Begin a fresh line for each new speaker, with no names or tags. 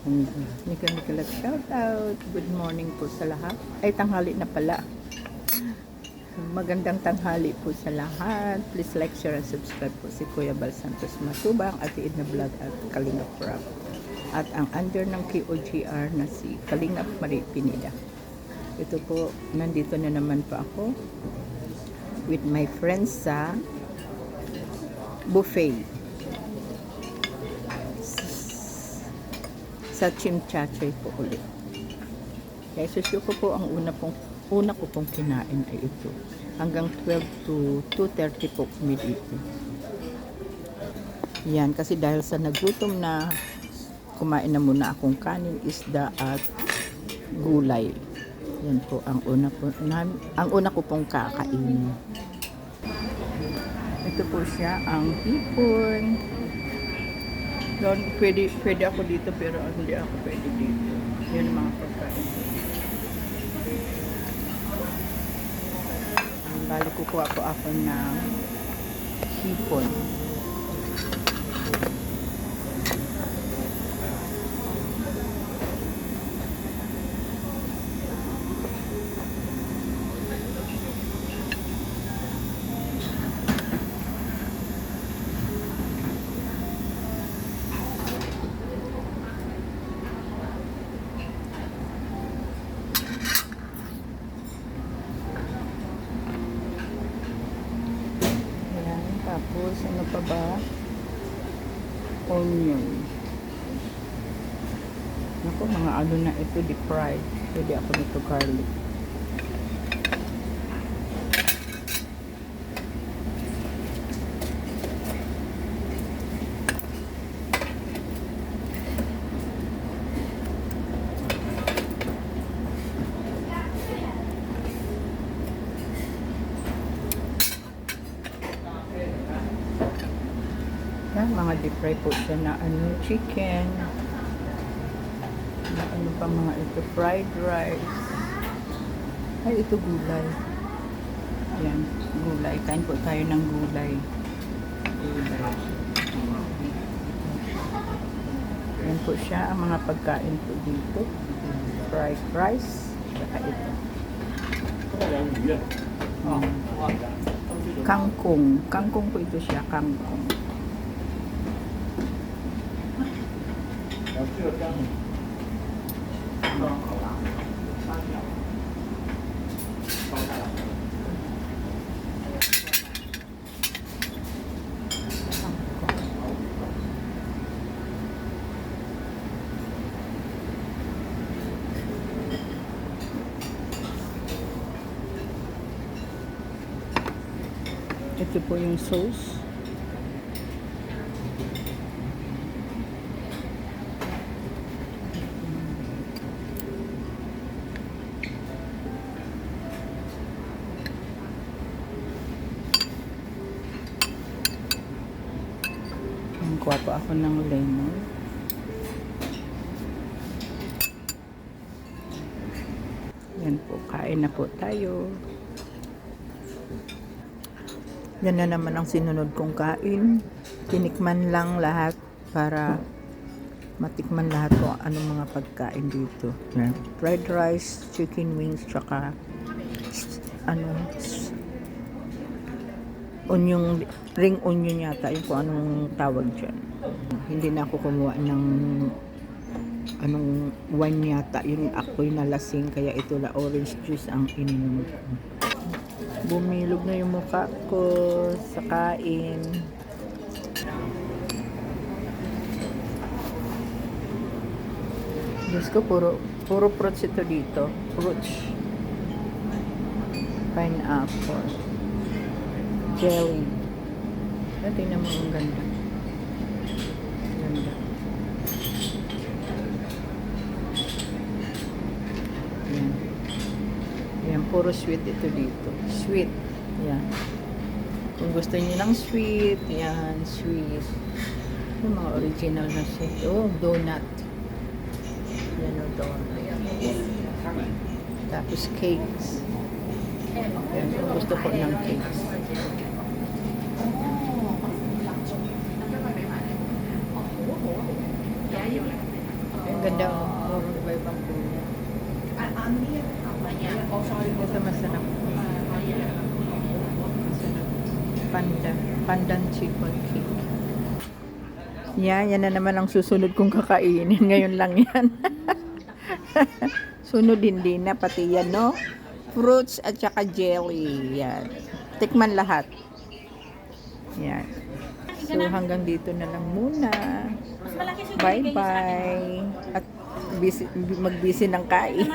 Nika Nika shout out. Good morning po sa lahat. Ay, tanghali na pala. Magandang tanghali po sa lahat. Please like, share, and subscribe po si Kuya Bal Santos Matubang, Ate Edna Vlog at Kalinga Prab. At ang under ng KOGR na si Kalinga Marie Pinida. Ito po, nandito na naman po ako with my friends sa buffet. Sa Chimchachoy po ulit. Kaya susyo ko po ang una pong una ko pong kinain ay ito. Hanggang 12 to 2.30 po dito. Yan, kasi dahil sa nagutom na kumain na muna akong kanin, isda at gulay. Yan po ang una po na, ang una ko pong kakainin. Ito po siya ang hipon. Doon, pwede, pwede ako dito pero hindi ako pwede dito. Yan ang mga pagkain. Bali kukuha po ako ng hipon. Ayan, tapos ano pa ba? Onion. Naku, mga ano na ito, deep fried. Pwede ako nito garlic. Yan, mga deep fry po siya na ano, chicken. Na ano pa mga ito, fried rice. Ay, ito gulay. Yan, gulay. Kain po tayo ng gulay. Gulay. Yan po siya, ang mga pagkain po dito. Fried rice. Saka ito. Mm. Kangkong. Kangkong po ito siya, kangkong. É tipo 这个标准。不能考拉，删掉。放下来。Depois um souce. Po ako ng lemon. Yan po, kain na po tayo. Yan na naman ang sinunod kong kain. Tinikman lang lahat para matikman lahat kung anong mga pagkain dito. Fried rice, chicken wings, tsaka ano, onion, ring onion yata, yung kung anong tawag dyan. Hindi na ako kumuha ng anong wine yata, yun ako'y nalasing, kaya ito la orange juice ang ininom ko. Bumilog na yung mukha ko sa kain. Diyos ko, puro, puro fruits ito dito. Fruits. Pineapple. Jelly. Ah, tingnan mo ang ganda. Ganda. Yan. Yan, puro sweet ito dito. Sweet. Yan. Kung gusto niyo ng sweet, yan, sweet. Yung mga original na sweet. Oh, donut. Yan o, donut. Tapos cakes. Yan, kung gusto ko ng cakes. Ganda oh. Puro iba ibang kulay. Ito masarap. Masarap. Panda. Pandan chicken cake. Yan, yan na naman ang susunod kong kakainin. Ngayon lang yan. Sunod hindi na, pati yan, no? Fruits at saka jelly. Yan. Tikman lahat. Yan. So, hanggang dito na lang muna. Bye-bye. At busy, mag-busy ng kain.